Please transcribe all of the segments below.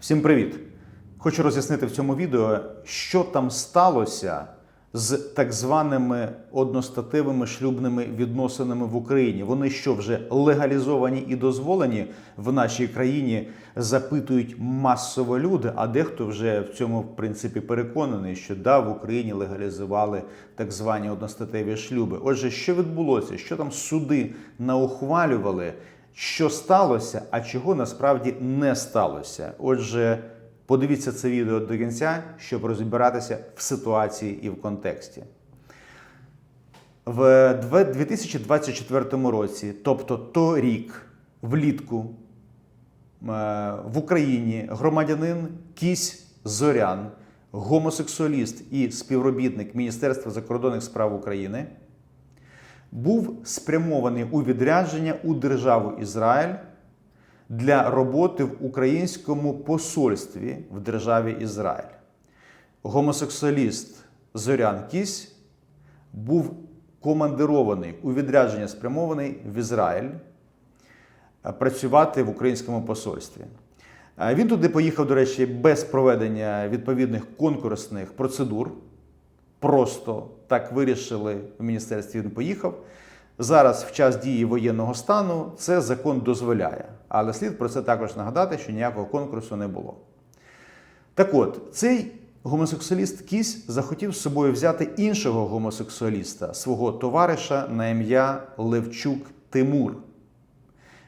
Всім привіт! Хочу роз'яснити в цьому відео, що там сталося з так званими одностатевими шлюбними відносинами в Україні. Вони що вже легалізовані і дозволені в нашій країні, запитують масово люди, а дехто вже в цьому в принципі переконаний, що да, в Україні легалізували так звані одностатеві шлюби. Отже, що відбулося? Що там суди наухвалювали? Що сталося, а чого насправді не сталося? Отже, подивіться це відео до кінця, щоб розібратися в ситуації і в контексті. В 2024 році, тобто торік, влітку, е, в Україні громадянин Кісь Зорян, гомосексуаліст і співробітник Міністерства закордонних справ України, був спрямований у відрядження у державу Ізраїль для роботи в українському посольстві в державі Ізраїль. Гомосексуаліст Зорян Кісь був командирований у відрядження спрямований в Ізраїль е, працювати в українському посольстві. Е, Він туди поїхав, до речі, без проведення відповідних конкурсних процедур. Просто так вирішили в міністерстві. Він поїхав. Зараз, в час дії воєнного стану, це закон дозволяє. Але слід про це також нагадати, що ніякого конкурсу не було. Так от, цей гомосексуаліст Кісь захотів з собою взяти іншого гомосексуаліста, свого товариша на ім'я Левчук Тимур.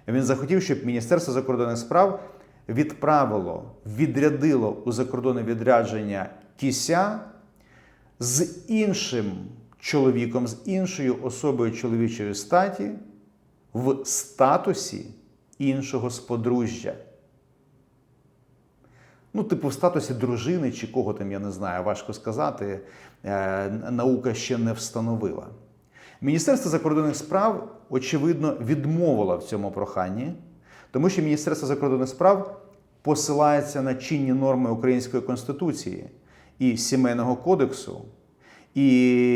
Він захотів, щоб Міністерство закордонних справ відправило, відрядило у закордонне відрядження Кіся з іншим чоловіком, з іншою особою чоловічої статі в статусі іншого сподружжя. Ну, типу, в статусі дружини чи кого там, я не знаю, важко сказати, е, наука ще не встановила. Міністерство закордонних справ, очевидно, відмовило в цьому проханні, тому що Міністерство закордонних справ посилається на чинні норми Української Конституції і Сімейного кодексу, і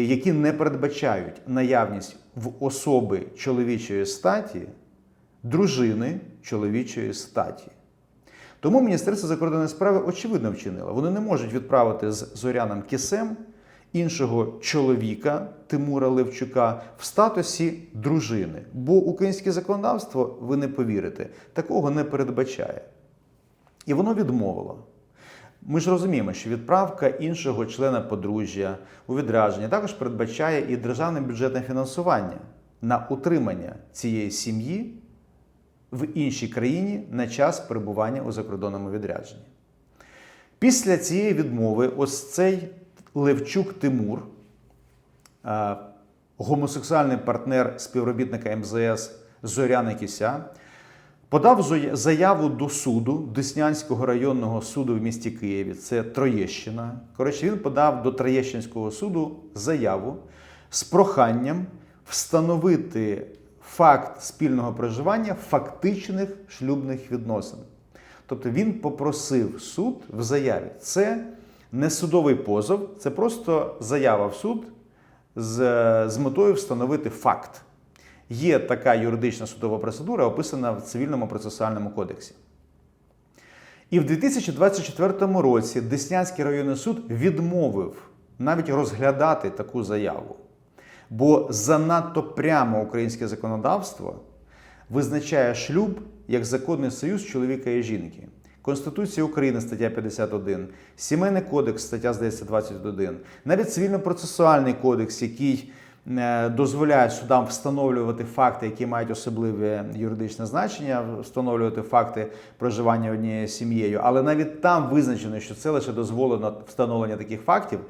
які не передбачають наявність в особи чоловічої статі дружини чоловічої статі. Тому Міністерство закордонної справи очевидно вчинило. Вони не можуть відправити з Зоряном Кісем іншого чоловіка Тимура Левчука в статусі дружини. Бо українське законодавство, ви не повірите, такого не передбачає. І воно відмовило. Ми ж розуміємо, що відправка іншого члена подружжя у відрядження також передбачає і державне бюджетне фінансування на утримання цієї сім'ї в іншій країні на час перебування у закордонному відрядженні. Після цієї відмови, ось цей Левчук Тимур, гомосексуальний партнер співробітника МЗС Зоряна Кіся, подав заяву до суду Деснянського районного суду в місті Києві. Це Троєщина. Коротше, він подав до Троєщинського суду заяву з проханням встановити факт спільного проживання фактичних шлюбних відносин. Тобто він попросив суд в заяві. Це не судовий позов, це просто заява в суд з, з метою встановити факт. Є така юридична судова процедура, описана в цивільному процесуальному кодексі. І в 2024 році Деснянський районний суд відмовив навіть розглядати таку заяву. Бо занадто прямо українське законодавство визначає шлюб як законний союз чоловіка і жінки. Конституція України, стаття 51, Сімейний кодекс, стаття здається 21, навіть цивільно-процесуальний кодекс, який е, дозволяє судам встановлювати факти, які мають особливе юридичне значення, встановлювати факти проживання однією сім'єю. Але навіть там визначено, що це лише дозволено встановлення таких фактів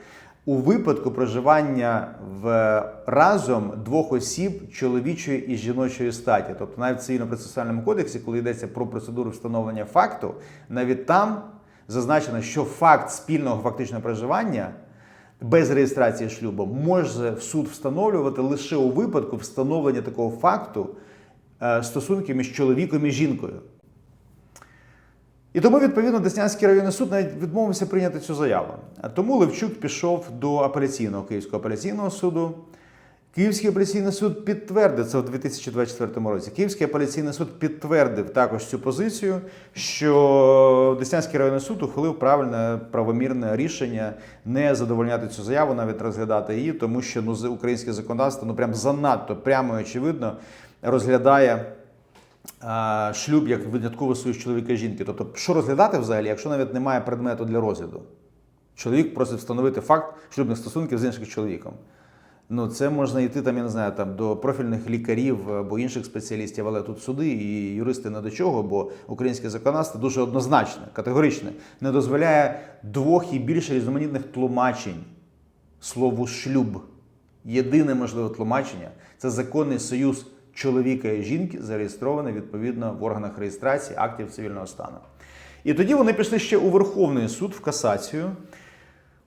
у випадку проживання в разом двох осіб чоловічої і жіночої статі. Тобто навіть в цивільно-процесуальному кодексі, коли йдеться про процедуру встановлення факту, навіть там зазначено, що факт спільного фактичного проживання без реєстрації шлюбу може в суд встановлювати лише у випадку встановлення такого факту стосунки між чоловіком і жінкою. І тому, відповідно, Деснянський районний суд навіть відмовився прийняти цю заяву. Тому Левчук пішов до апеляційного Київського апеляційного суду. Київський апеляційний суд підтвердив це у 2024 році. Київський апеляційний суд підтвердив також цю позицію, що Деснянський районний суд ухвалив правильне правомірне рішення не задовольняти цю заяву, навіть розглядати її, тому що ну українське законодавство ну прям занадто прямо і очевидно розглядає. Шлюб як винятково союз чоловіка і жінки. Тобто, що розглядати взагалі, якщо навіть немає предмету для розгляду? Чоловік просить встановити факт шлюбних стосунків з іншим чоловіком. Ну, це можна йти там, я не знаю, там до профільних лікарів або інших спеціалістів, але тут суди і юристи не до чого, бо українське законодавство дуже однозначне, категоричне, не дозволяє двох і більше різноманітних тлумачень слову шлюб. Єдине можливе тлумачення це законний союз чоловіка і жінки, зареєстрований відповідно в органах реєстрації актів цивільного стану. І тоді вони пішли ще у Верховний суд в касацію.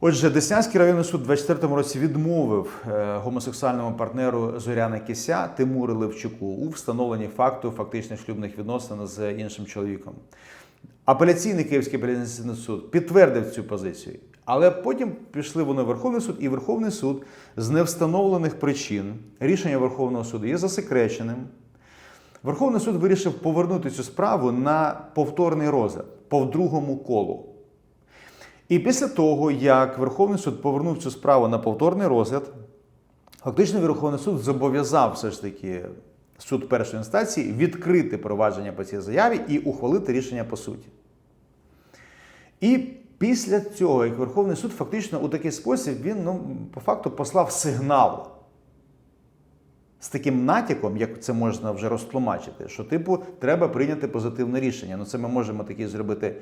Отже, Деснянський районний суд у 24-му році відмовив е, гомосексуальному партнеру Зоряна Кися Тимуру Левчуку у встановленні факту фактичних шлюбних відносин з іншим чоловіком. Апеляційний Київський апеляційний суд підтвердив цю позицію, але потім пішли вони в Верховний суд, і Верховний суд з невстановлених причин рішення Верховного суду є засекреченим. Верховний суд вирішив повернути цю справу на повторний розгляд по другому колу. І після того, як Верховний суд повернув цю справу на повторний розгляд, фактично Верховний суд зобов'язав все ж таки суд першої інстанції відкрити провадження по цій заяві і ухвалити рішення по суті. І після цього, як Верховний суд фактично у такий спосіб він ну, по факту послав сигнал з таким натяком, як це можна вже розтлумачити, що типу треба прийняти позитивне рішення. Ну це ми можемо такі зробити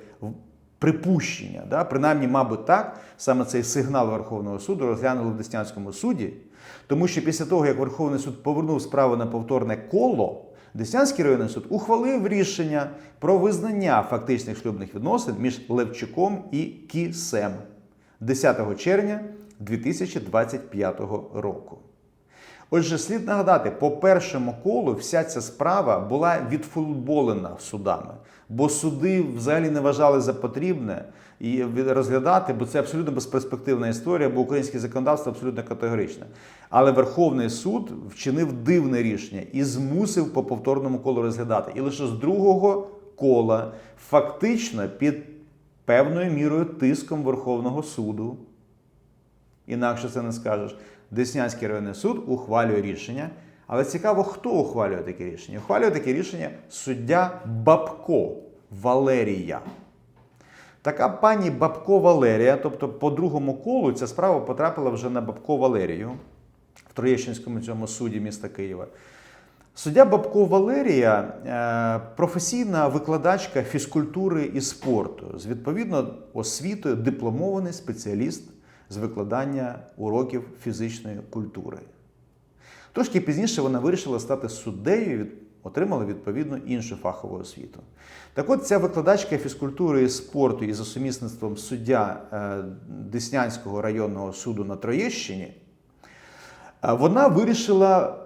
припущення. Да? Принаймні, мабуть, так саме цей сигнал Верховного суду розглянули в Деснянському суді, тому що після того, як Верховний суд повернув справу на повторне коло. Деснянський районний суд ухвалив рішення про визнання фактичних шлюбних відносин між Левчуком і Кісем 10 червня 2025 року. Отже, слід нагадати, по першому колу вся ця справа була відфутболена судами, бо суди взагалі не вважали за потрібне і розглядати, бо це абсолютно безперспективна історія, бо українське законодавство абсолютно категоричне. Але Верховний суд вчинив дивне рішення і змусив по повторному колу розглядати. І лише з другого кола, фактично під певною мірою тиском Верховного суду, інакше це не скажеш. Деснянський районний суд ухвалює рішення. Але цікаво, хто ухвалює таке рішення? Ухвалює таке рішення суддя Бабко Валерія. Така пані Бабко Валерія, тобто по другому колу ця справа потрапила вже на Бабко Валерію в Троєщинському цьому суді міста Києва. Суддя Бабко Валерія е, професійна викладачка фізкультури і спорту з відповідно освітою дипломований спеціаліст з викладання уроків фізичної культури. Трошки пізніше вона вирішила стати суддею і отримала відповідно іншу фахову освіту. Так от ця викладачка фізкультури і спорту і за сумісництвом суддя е, Деснянського районного суду на Троєщині, е, вона вирішила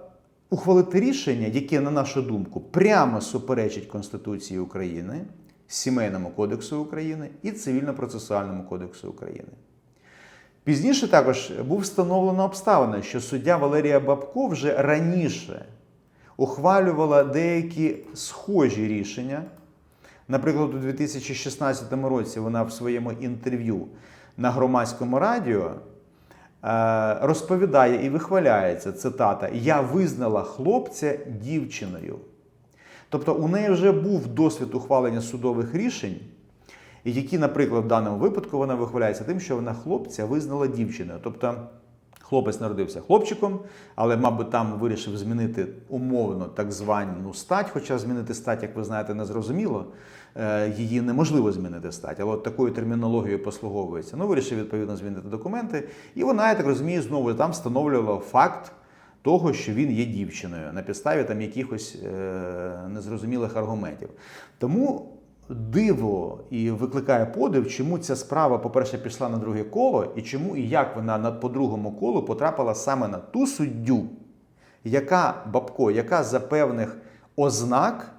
ухвалити рішення, яке, на нашу думку, прямо суперечить Конституції України, Сімейному кодексу України і Цивільно-процесуальному кодексу України. Пізніше також був встановлено обставина, що суддя Валерія Бабко вже раніше ухвалювала деякі схожі рішення. Наприклад, у 2016 році вона в своєму інтерв'ю на громадському радіо е, розповідає і вихваляється цитата: Я визнала хлопця дівчиною. Тобто у неї вже був досвід ухвалення судових рішень, які, наприклад, в даному випадку вона вихваляється тим, що вона хлопця визнала дівчиною. Тобто хлопець народився хлопчиком, але, мабуть, там вирішив змінити умовно так звану стать, хоча змінити стать, як ви знаєте, не зрозуміло. Е, Її неможливо змінити стать, але от такою термінологією послуговується. Ну, вирішив відповідно змінити документи, і вона, я так розумію, знову там встановлювала факт того, що він є дівчиною на підставі там якихось е, незрозумілих аргументів. Тому диво і викликає подив, чому ця справа, по-перше, пішла на друге коло, і чому і як вона на по другому колу потрапила саме на ту суддю, яка Бабко, яка за певних ознак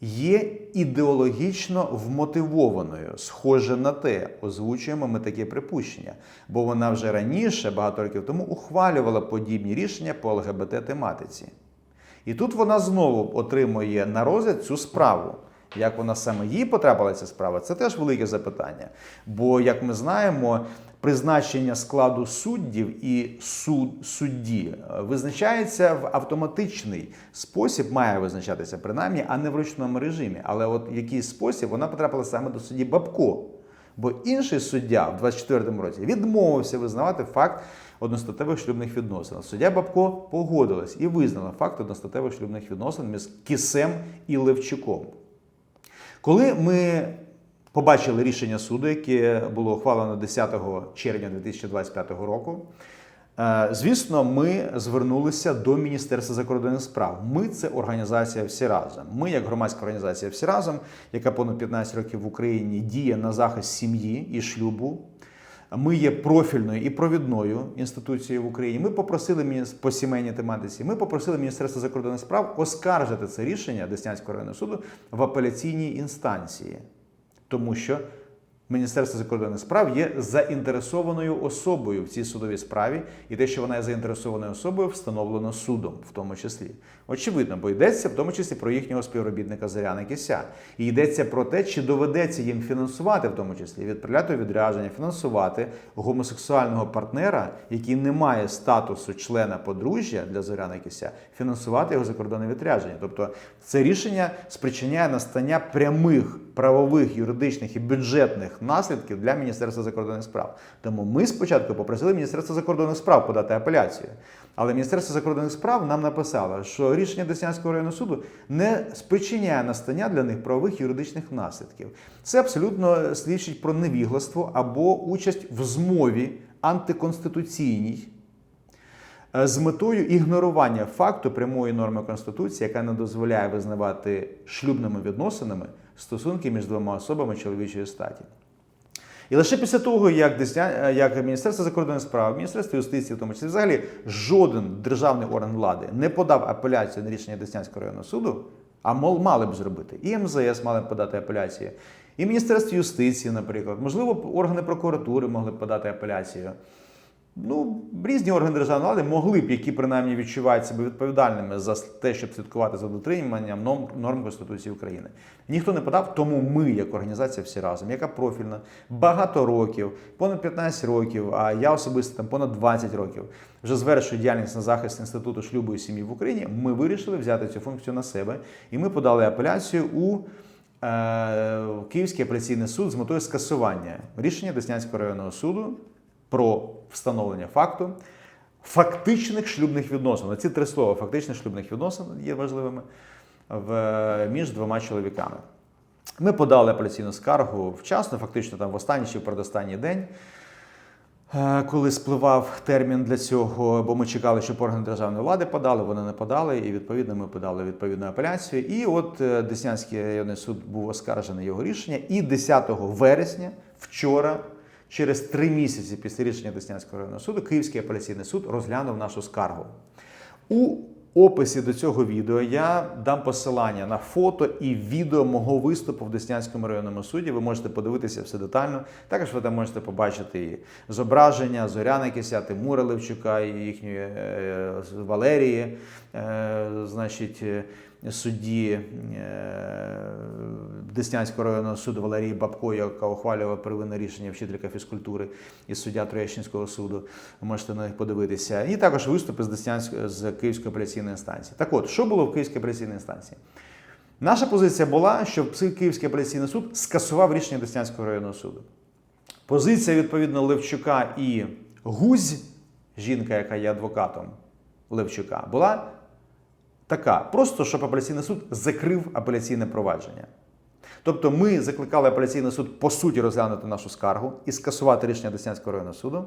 є ідеологічно вмотивованою, схоже на те, озвучуємо ми таке припущення, бо вона вже раніше, багато років тому, ухвалювала подібні рішення по ЛГБТ-тематиці. І тут вона знову отримує на розгляд цю справу. Як вона саме їй потрапила ця справа, це теж велике запитання. Бо, як ми знаємо, призначення складу суддів і суд, судді е, визначається в автоматичний спосіб, має визначатися принаймні, а не в ручному режимі. Але от в який спосіб вона потрапила саме до судді Бабко. Бо інший суддя в 24-му році відмовився визнавати факт одностатевих шлюбних відносин. Суддя Бабко погодилась і визнала факт одностатевих шлюбних відносин між Кісем і Левчуком. Коли ми побачили рішення суду, яке було ухвалено 10 червня 2025 року, е, звісно, ми звернулися до Міністерства закордонних справ. Ми це організація всі разом. Ми, як громадська організація всі разом, яка понад 15 років в Україні діє на захист сім'ї і шлюбу. Ми є профільною і провідною інституцією в Україні. Ми попросили по сімейній тематиці. Ми попросили Міністерство закордонних справ оскаржити це рішення Деснянського районного суду в апеляційній інстанції, тому що Міністерство закордонних справ є заінтересованою особою в цій судовій справі, і те, що вона є заінтересованою особою, встановлено судом, в тому числі. Очевидно, бо йдеться в тому числі про їхнього співробітника Зоряна Кися. І йдеться про те, чи доведеться їм фінансувати, в тому числі відправляти у відрядження, фінансувати гомосексуального партнера, який не має статусу члена подружжя для Зоряна Кися, фінансувати його закордонне відрядження. Тобто це рішення спричиняє настання прямих правових, юридичних і бюджетних наслідків для Міністерства закордонних справ. Тому ми спочатку попросили Міністерство закордонних справ подати апеляцію. Але Міністерство закордонних справ нам написало, що рішення Деснянського районного суду не спричиняє настання для них правових юридичних наслідків. Це абсолютно свідчить про невігластво або участь в змові антиконституційній е, з метою ігнорування факту прямої норми Конституції, яка не дозволяє визнавати шлюбними відносинами стосунки між двома особами чоловічої статі. І лише після того, як, Десня- як Міністерство закордонних справ, Міністерство юстиції, в тому числі взагалі жоден державний орган влади не подав апеляцію на рішення Деснянського районного суду, а мол, мали б зробити. І МЗС мали б подати апеляцію, і Міністерство юстиції, наприклад, можливо, органи прокуратури могли б подати апеляцію. Ну, різні органи державної влади могли б, які принаймні відчувають себе відповідальними за те, щоб слідкувати за дотриманням норм, норм Конституції України. Ніхто не подав, тому ми, як організація всі разом, яка профільна, багато років, понад 15 років, а я особисто там понад 20 років, вже звершую діяльність на захист інституту шлюбу і сім'ї в Україні. Ми вирішили взяти цю функцію на себе, і ми подали апеляцію у. е, Київський апеляційний суд з метою скасування рішення Деснянського районного суду про встановлення факту фактичних шлюбних відносин. Ці три слова фактичних шлюбних відносин є важливими в, між двома чоловіками. Ми подали апеляційну скаргу вчасно, фактично там в останній чи в передостанній день. Е, Коли спливав термін для цього, бо ми чекали, щоб органи державної влади подали, вони не подали, і відповідно ми подали відповідну апеляцію. І от е, Деснянський районний суд був оскаржений його рішення. І 10 вересня, вчора, через три місяці після рішення Деснянського районного суду, Київський апеляційний суд розглянув нашу скаргу. У описі до цього відео я дам посилання на фото і відео мого виступу в Деснянському районному суді. Ви можете подивитися все детально. Також ви там можете побачити і зображення Зоряна Кися, Тимура Левчука і їхньої е, Валерії, е, значить, е, судді е, Деснянського районного суду Валерії Бабко, яка ухвалювала первинне рішення вчителька фізкультури і суддя Троєщинського суду. Ви можете на них подивитися. І також виступи з Деснянської з Київської апеляційної інстанції. Так от, що було в Київській апеляційній інстанції? Наша позиція була, що Київський апеляційний суд скасував рішення Деснянського районного суду. Позиція відповідно Левчука і Гузь, жінка, яка є адвокатом Левчука, була така: просто щоб апеляційний суд закрив апеляційне провадження. Тобто ми закликали апеляційний суд по суті розглянути нашу скаргу і скасувати рішення Деснянського районного суду.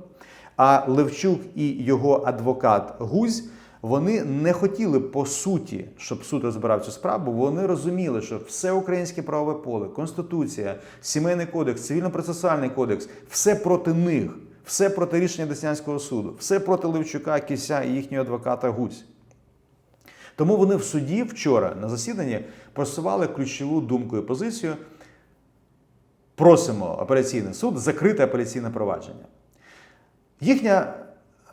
А Левчук і його адвокат Гузь вони не хотіли по суті, щоб суд розбирав цю справу. Вони розуміли, що все українське правове поле, конституція, сімейний кодекс, цивільно-процесуальний кодекс все проти них, все проти рішення Деснянського суду, все проти Левчука, Кися і їхнього адвоката Гузь. Тому вони в суді вчора на засіданні просували ключову думку і позицію. Просимо апеляційний суд закрити апеляційне провадження. Їхня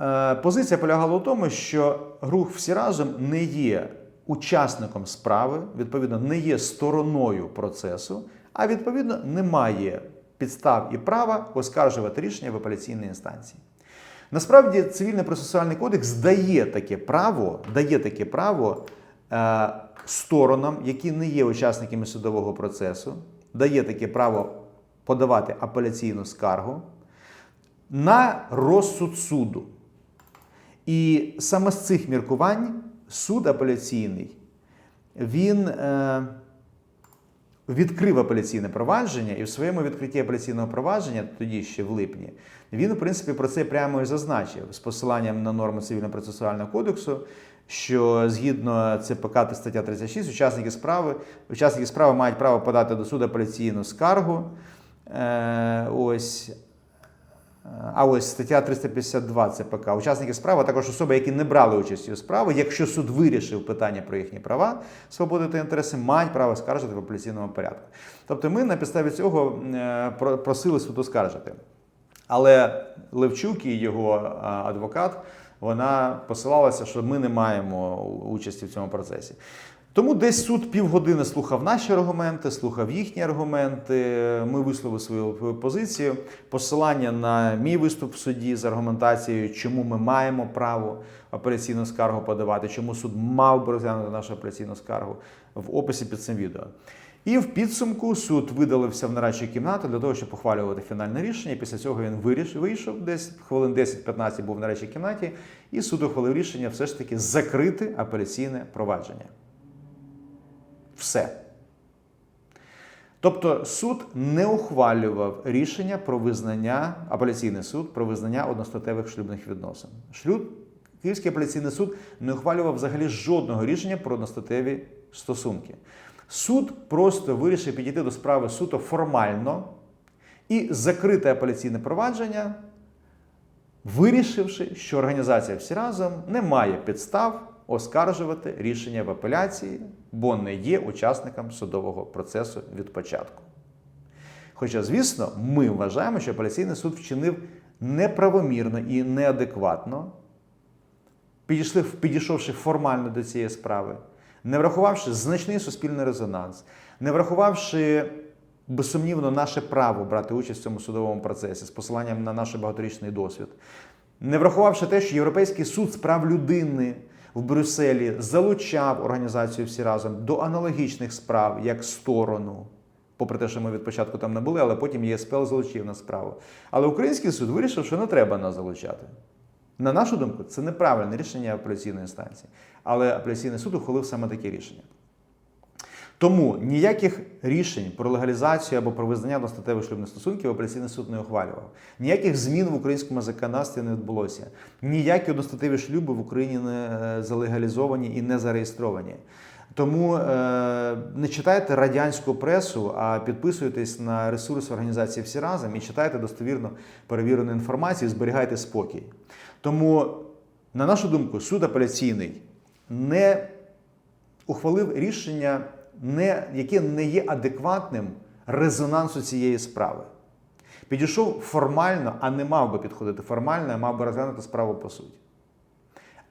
е, позиція полягала в тому, що рух всі разом не є учасником справи, відповідно, не є стороною процесу, а відповідно не має підстав і права оскаржувати рішення в апеляційній інстанції. Насправді, цивільний процесуальний кодекс дає таке право, дає таке право е, сторонам, які не є учасниками судового процесу, дає таке право подавати апеляційну скаргу на розсуд суду. І саме з цих міркувань суд апеляційний він е, відкрив апеляційне провадження, і в своєму відкритті апеляційного провадження, тоді ще в липні, він, в принципі, про це прямо і зазначив з посиланням на норми цивільно-процесуального кодексу. Що згідно ЦПК та стаття 36, учасники справи, учасники справи мають право подати до суду апеляційну скаргу. Е, ось а ось стаття 352 ЦПК. Учасники справи, а також особи, які не брали участі у справі, якщо суд вирішив питання про їхні права, свободи та інтереси, мають право скаржити в апеляційному порядку. Тобто ми на підставі цього е, просили суд оскаржити. Але Левчук і його адвокат вона посилалася, що ми не маємо участі в цьому процесі. Тому десь суд півгодини слухав наші аргументи, слухав їхні аргументи. Ми висловили свою позицію. Посилання на мій виступ в суді з аргументацією, чому ми маємо право апеляційну скаргу подавати, чому суд мав би розглянути нашу апеляційну скаргу в описі під цим відео. І в підсумку суд видалився в нарадчу кімнату для того, щоб ухвалювати фінальне рішення. Після цього він виріш, вийшов десь хвилин 10-15 був в нарадчій кімнаті, і суд ухвалив рішення все ж таки закрити апеляційне провадження. Все. Тобто суд не ухвалював рішення про визнання, апеляційний суд про визнання одностатевих шлюбних відносин. Шлюб, Київський апеляційний суд не ухвалював взагалі жодного рішення про одностатеві стосунки. Суд просто вирішив підійти до справи суто формально і закрити апеляційне провадження, вирішивши, що організація всі разом не має підстав оскаржувати рішення в апеляції, бо не є учасником судового процесу від початку. Хоча, звісно, ми вважаємо, що апеляційний суд вчинив неправомірно і неадекватно, підійшли, підійшовши формально до цієї справи, не врахувавши значний суспільний резонанс, не врахувавши безсумнівно наше право брати участь в цьому судовому процесі з посиланням на наш багаторічний досвід, не врахувавши те, що Європейський суд з прав людини в Брюсселі залучав організацію всі разом до аналогічних справ як сторону. Попри те, що ми від початку там не були, але потім ЄСПЛ залучив на справу. Але український суд вирішив, що не треба нас залучати. На нашу думку, це неправильне рішення апеляційної інстанції. Але апеляційний суд ухвалив саме таке рішення. Тому ніяких рішень про легалізацію або про визнання одностатевих шлюбних стосунків апеляційний суд не ухвалював. Ніяких змін в українському законодавстві не відбулося. Ніякі одностатеві шлюби в Україні не е, залегалізовані і не зареєстровані. Тому е, не читайте радянську пресу, а підписуйтесь на ресурс організації всі разом і читайте достовірно перевірену інформацію, зберігайте спокій. Тому, на нашу думку, суд апеляційний не ухвалив рішення, не, яке не є адекватним резонансу цієї справи. Підійшов формально, а не мав би підходити формально, а мав би розглянути справу по суті.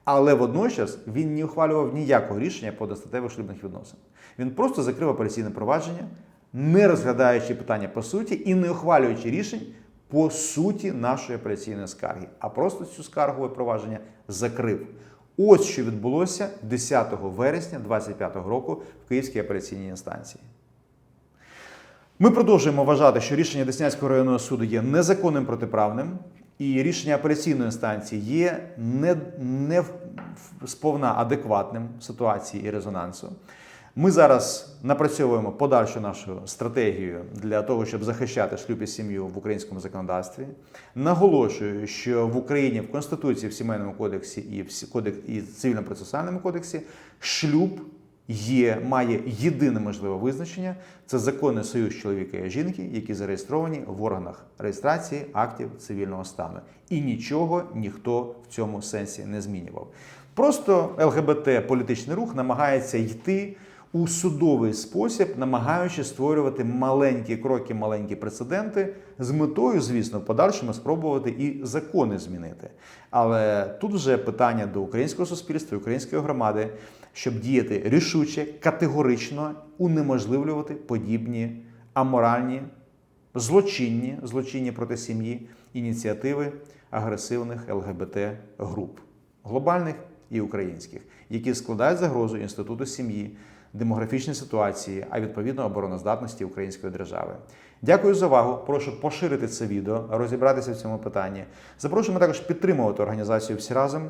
Але водночас він не ухвалював ніякого рішення по достатевих шлюбних відносин. Він просто закрив апеляційне провадження, не розглядаючи питання по суті і не ухвалюючи рішень по суті нашої апеляційної скарги, а просто цю скаргове провадження закрив. Ось що відбулося 10 вересня 2025 року в Київській апеляційній інстанції. Ми продовжуємо вважати, що рішення Деснянського районного суду є незаконним протиправним, і рішення апеляційної інстанції є не, не сповна адекватним ситуації і резонансу. Ми зараз напрацьовуємо подальшу нашу стратегію для того, щоб захищати шлюб і сім'ю в українському законодавстві. Наголошую, що в Україні в Конституції, в Сімейному кодексі і в Сі- кодек- і цивільно-процесуальному кодексі шлюб є, має єдине можливе визначення це законний союз чоловіка і жінки, які зареєстровані в органах реєстрації актів цивільного стану. І нічого ніхто в цьому сенсі не змінював. Просто ЛГБТ політичний рух намагається йти у судовий спосіб, намагаючись створювати маленькі кроки, маленькі прецеденти з метою, звісно, в подальшому спробувати і закони змінити. Але тут вже питання до українського суспільства, української громади, щоб діяти рішуче, категорично унеможливлювати подібні аморальні, злочинні, злочинні проти сім'ї ініціативи агресивних ЛГБТ груп глобальних і українських, які складають загрозу інституту сім'ї, демографічній ситуації, а відповідно обороноздатності української держави. Дякую за увагу. Прошу поширити це відео, розібратися в цьому питанні. Запрошуємо також підтримувати організацію всі разом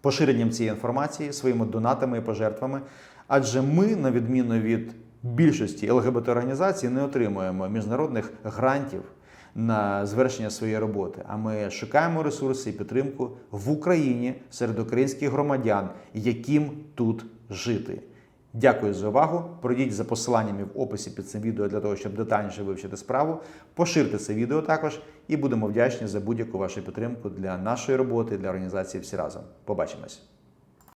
поширенням цієї інформації своїми донатами і пожертвами. Адже ми, на відміну від більшості ЛГБТ-організацій, не отримуємо міжнародних грантів на звершення своєї роботи. А ми шукаємо ресурси і підтримку в Україні серед українських громадян, яким тут жити. Дякую за увагу. Пройдіть за посиланнями в описі під цим відео для того, щоб детальніше вивчити справу. Поширте це відео також і будемо вдячні за будь-яку вашу підтримку для нашої роботи, для організації всі разом. Побачимось.